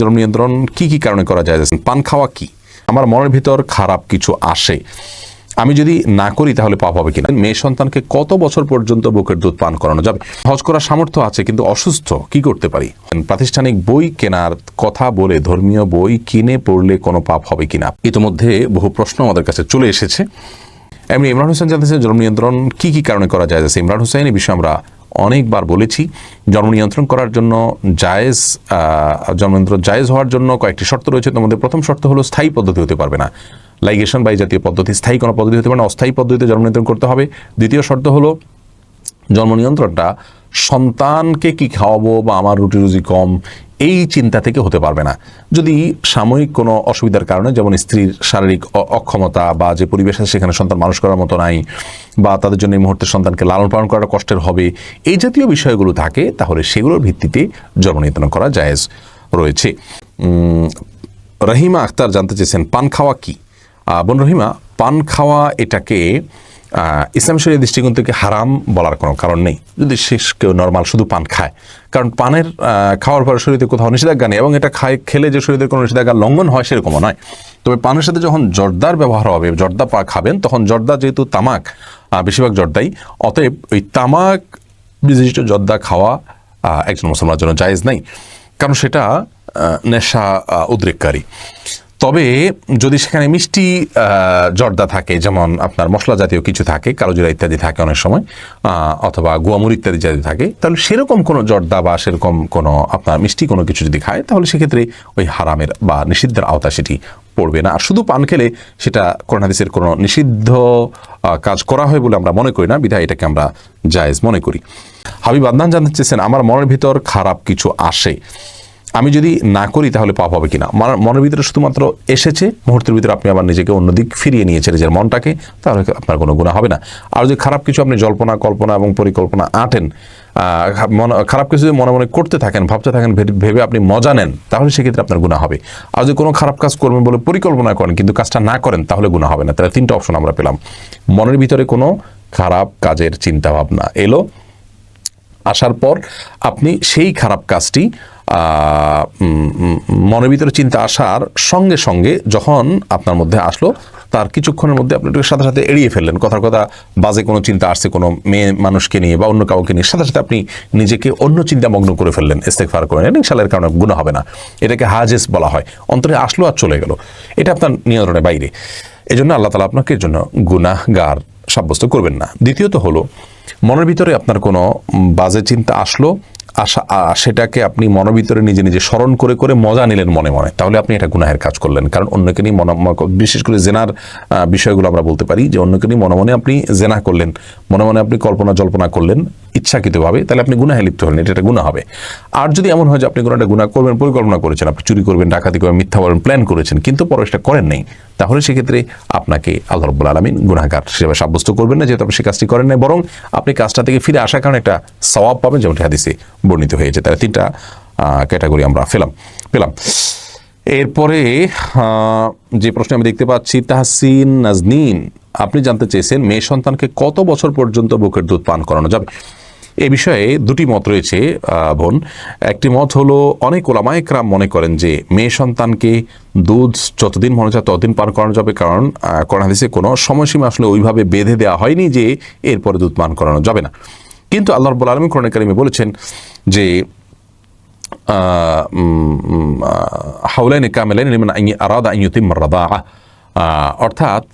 জন্ম নিয়ন্ত্রণ কি কি কারণে করা যায়? পান খাওয়া কি? আমার মনের ভিতর খারাপ কিছু আসে। আমি যদি না করি তাহলে পাপ হবে কিনা? মেয়ে সন্তানকে কত বছর পর্যন্ত বুকের দুধ পান করানো যাবে? হজ করার সামর্থ্য আছে, কিন্তু অসুস্থ কি করতে পারি? প্রাতিষ্ঠানিক বই কেনার কথা বলে ধর্মীয় বই কিনে পড়লে কোনো পাপ হবে কিনা? ইতিমধ্যে বহু প্রশ্ন আমাদের কাছে চলে এসেছে। এমনি ইমরান হোসেন জানতেছেন জন্ম নিয়ন্ত্রণ কি কি কারণে করা যায়? ইমরান হোসেন, এই বিষয়ে আমরা অনেকবার বলেছি, জন্ম নিয়ন্ত্রণ করার জন্য জায়েজ জন্মনিয়ন্ত্রণ জন্ম নিয়ন্ত্রণ জায়েজ হওয়ার জন্য কয়েকটি শর্ত রয়েছে। তোমাদের প্রথম শর্ত হলো স্থায়ী পদ্ধতি হতে পারবে না। লাইগেশন বা জাতীয় পদ্ধতি স্থায়ী কোনো পদ্ধতি হতে পারে না, অস্থায়ী পদ্ধতিতে জন্ম নিয়ন্ত্রণ করতে হবে। দ্বিতীয় শর্ত হলো জন্ম নিয়ন্ত্রণটা সন্তানকে কি খাওয়াবো বা আমার রুটি রুজি কম এই চিন্তা থেকে হতে পারবে না। যদি সাময়িক কোনো অসুবিধার কারণে, যেমন স্ত্রীর শারীরিক অক্ষমতা বা যে পরিবেশ আছে সেখানে সন্তান মানুষ করার মতো নাই বা তাদের জন্য এই মুহূর্তে সন্তানকে লালন পালন করাটা কষ্টের হবে, এই জাতীয় বিষয়গুলো থাকে, তাহলে সেগুলোর ভিত্তিতে জন্ম নিয়ন্ত্রণ করা জায়েজ রয়েছে। রহিমা আক্তার জানতে চেয়েছেন, পান খাওয়া কি? বোন রহিমা, পান খাওয়া এটাকে ইসলাম শরীর দৃষ্টিকোণ থেকে হারাম বলার কোনো কারণ নেই। যদি শেষ কেউ নর্মাল শুধু পান খায়। কারণ পানের খাওয়ার পর শরীরে কোথাও নিষেধাজ্ঞা নেই এবং এটা খায়, খেলে যে শরীরের কোনো নিষেধাজ্ঞা লঙ্ঘন হয় সেরকমও নয়। তবে পানের সাথে যখন জর্দার ব্যবহার হবে, জর্দা পা খাবেন, তখন জর্দা যেহেতু তামাক বেশিরভাগ জর্দাই। অতএব ওই তামাক বিশিষ্ট জর্দা খাওয়া একজন মুসলমানের জন্য জায়েজ নাই। কারণ সেটা নেশা উদ্রেককারী। তবে যদি সেখানে মিষ্টি জর্দা থাকে, যেমন আপনার মশলা জাতীয় কিছু থাকে কালোজিরা ইত্যাদি থাকে অনেক সময় অথবা গুয়ামুর ইত্যাদি যদি থাকে, তাহলে সেরকম কোনো জর্দা বা সেরকম কোনো আপনার মিষ্টি কোনো কিছু যদি খায়, তাহলে সেক্ষেত্রে ওই হারামের বা নিষিদ্ধের আওতা সেটি পড়বে না। আর শুধু পান খেলে সেটা করোনাদিসের কোনো নিষিদ্ধ কাজ করা হয় বলে আমরা মনে করি না, বিধায় এটাকে আমরা জায়েজ মনে করি। হাবিব আদনান জানতে চেয়েছেন, আমার মনের ভিতর খারাপ কিছু আসে। আমি যদি না করি তাহলে পাপ হবে কিনা? মনের ভিতরে শুধুমাত্র এসেছে, মুহূর্তের ভিতরে আপনি আবার নিজেকে অন্যদিক ফিরিয়ে নিয়েছেন নিজের মনটাকে, তাহলে আপনার কোনো গুণা হবে না। আর যদি খারাপ কিছু আপনি জল্পনা, কল্পনা এবং পরিকল্পনা আঁটেন খারাপ কিছু যদি মনে মনে করতে থাকেন, ভাবতে থাকেন ভেবে আপনি মজা নেন, তাহলে সেক্ষেত্রে আপনার গুণা হবে। আর যদি কোনো খারাপ কাজ করবেন বলে পরিকল্পনা করেন, কিন্তু কাজটা না করেন, তাহলে গুণা হবে না। তাহলে তিনটা অপশন আমরা পেলাম। মনের ভিতরে কোনো খারাপ কাজের চিন্তা ভাবনা এলো। আসার পর আপনি সেই খারাপ কাজটি মনের ভিতরে চিন্তা আসার সঙ্গে সঙ্গে যখন আপনার মধ্যে আসলো, তার কিছুক্ষণের মধ্যে আপনি এটাকে সাথে সাথে এড়িয়ে ফেললেন। কথার কথা, বাজে কোনো চিন্তা আসছে কোনো মেয়ে মানুষকে নিয়ে বা অন্য কাউকে নিয়ে, সাথে সাথে আপনি নিজেকে অন্য চিন্তা মগ্ন করে ফেললেন ইস্তেকফার করে নেন। ইনশাল্লাহের কারণে গুণ হবে না। এটাকে হাজেস বলা হয়। অন্তরে আসলো আর চলে গেল। এটা আপনার নিয়ন্ত্রণের বাইরে। এই জন্য আল্লাহ তালা আপনাকে এর জন্য গুনাহগার সাব্যস্ত করবেন না। দ্বিতীয়ত হলো, মনের ভিতরে আপনার কোনো বাজে চিন্তা আসলো আশা সেটাকে আপনি মনের ভিতরে নিজে নিজে স্মরণ করে করে মজা নিলেন মনে মনে। তাহলে আপনি এটা গুনাহের কাজ করলেন। কারণ অন্যকে নিয়ে মনে বিশেষ করে জেনার বিষয়গুলো আমরা বলতে পারি যে অন্যকে নিয়ে মনে মনে আপনি জেনা করলেন। মনে মনে আপনি কল্পনা, জল্পনা করলেন ইচ্ছাকৃতভাবে, তাহলে আপনি গুনাহে লিপ্ত হলেন। এটা একটা গুণা হবে। আর যদি এমন হয় যে আপনি কোনো একটা গুণা করবেন, পরিকল্পনা করেছেন, আপনি চুরি করবেন, ডাকাতি করবেন, মিথ্যা বলবেন প্ল্যান করেছেন, কিন্তু পরে সেটা করেন নাই, তাহলে সেক্ষেত্রে আপনাকে আল্লাহ রব্বুল আলমিন গুণাগার হিসেবে সাব্যস্ত করবেন না, যেহেতু আপনি সেই কাজটি করেন নাই, বরং আপনি কাজটা থেকে ফিরে আসার কারণে একটা সওয়াব পাবেন, যেমনটি হাদিসে বর্ণিত হয়েছে। তাহলে তিনটা ক্যাটাগরি আমরা ফেলাম পেলাম। এরপরে যে প্রশ্ন আমি দেখতে পাচ্ছি, তাহসিন নাজনীন, আপনি জানতে চেয়েছেন মেয়ে সন্তানকে কত বছর পর্যন্ত বুকের দুধ পান করানো যাবে? এ বিষয়ে দুটি মত রয়েছে বোন। একটি মত হলো, অনেক ওলামা একরাম মনে করেন যে মেয়ে সন্তানকে দুধ যতদিন মনে চায় ততদিন পান করানো যাবে, কারণ কোরআন হাদিসে কোনো সময়সীমা আসলে ওইভাবে বেঁধে দেওয়া হয়নি যে এরপরে দুধ পান করানো যাবে না। কিন্তু আল্লাহ রব্বুল আলমী কোরআন কারিমে বলেছেন যে কামেলাইন আরাদা আহ, অর্থাৎ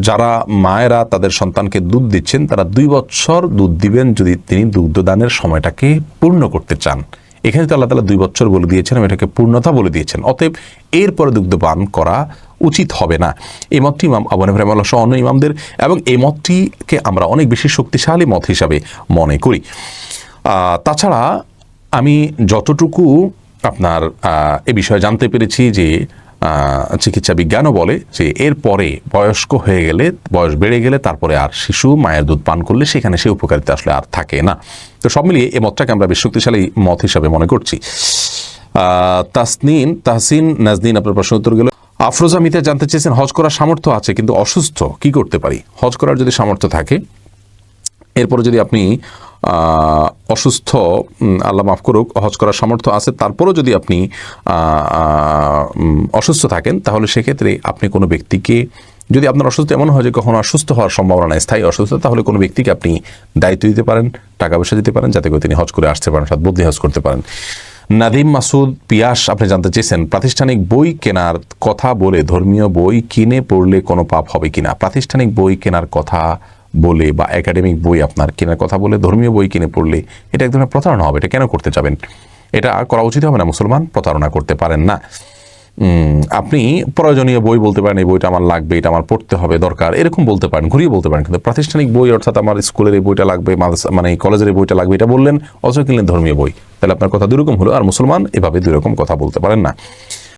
যারা মায়েরা তাদের সন্তানকে দুধ দিচ্ছেন তারা দুই বছর দুধ দিবেন যদি তিনি দুগ্ধদানের সময়টাকে পূর্ণ করতে চান। এখানে তো আল্লাহ তালা দুই বছর বলে দিয়েছেন এবং এটাকে পূর্ণতা বলে দিয়েছেন। অতএব এরপরে দুগ্ধপান করা উচিত হবে না। এই মতটি ইমাম আবু হানিফা রাহিমাহুল্লাহ সহ অন্য ইমামদের এবং এই মতটিকে আমরা অনেক বেশি শক্তিশালী মত হিসাবে মনে করি। তাছাড়া আমি যতটুকু আপনার এ বিষয়ে জানতে পেরেছি যে চিকিৎসা বিজ্ঞানও বলে যে, এরপরে বয়স্ক হয়ে গেলে, বয়স বেড়ে গেলে তারপরে আর শিশু মায়ের দুধ পান করলে সেখানে সে উপকারিতা আসলে আর থাকে না। তো সব মিলিয়ে এ মতটাকে আমরা বেশ শক্তিশালী মত হিসাবে মনে করছি। তাসনিন তাহসিন, নাজনিন, আপনার প্রশ্ন উত্তর গেল। আফরোজা মিতা জানতে চেয়েছেন, হজ করার সামর্থ্য আছে, কিন্তু অসুস্থ, কি করতে পারি? হজ করার যদি সামর্থ্য থাকে, এরপরে যদি আপনি অসুস্থ আল্লাহ মাফ করুক, হজ করার সামর্থ্য আছে, তারপরও যদি আপনি অসুস্থ থাকেন, তাহলে সেক্ষেত্রে আপনি কোনো ব্যক্তিকে, যদি আপনার অসুস্থ এমন হয় যে কখনো অসুস্থ হওয়ার সম্ভাবনা নাই, স্থায়ী অসুস্থ তাহলে কোনো ব্যক্তিকে আপনি দায়িত্ব দিতে পারেন, টাকা পয়সা দিতে পারেন, যাতে করে তিনি হজ করে আসতে পারেন সাথে বদলি হজ করতে পারেন। নাদিম মাসুদ পিয়াস, আপনি জানতে চেয়েছেন, প্রাতিষ্ঠানিক বই কেনার কথা বলে, ধর্মীয় বই কিনে পড়লে কোনো পাপ হবে কিনা? প্রাতিষ্ঠানিক বই কেনার কথা বলে বা একাডেমিক বই আপনার কেনার কথা বলে, ধর্মীয় বই কিনে পড়লে এটা এক ধরনের প্রতারণা হবে, এটা কেন করতে যাবেন? এটা করা উচিত হবে না, মুসলমান প্রতারণা করতে পারেন না। আপনি প্রয়োজনীয় বই বলতে পারেন, এই বইটা আমার লাগবে, এটা আমার পড়তে হবে, দরকার, এরকম বলতে পারেন, ঘুরিয়ে বলতে পারেন, কিন্তু প্রাতিষ্ঠানিক বই অর্থাৎ আমার স্কুলের এই বইটা লাগবে মানে কলেজের এই বইটা লাগবে, এটা বললেন অথচ কিনলেন ধর্মীয় বই। তাহলে আপনার কথা দুরকম হলো আর মুসলমান এভাবে দুরকম কথা বলতে পারেন না।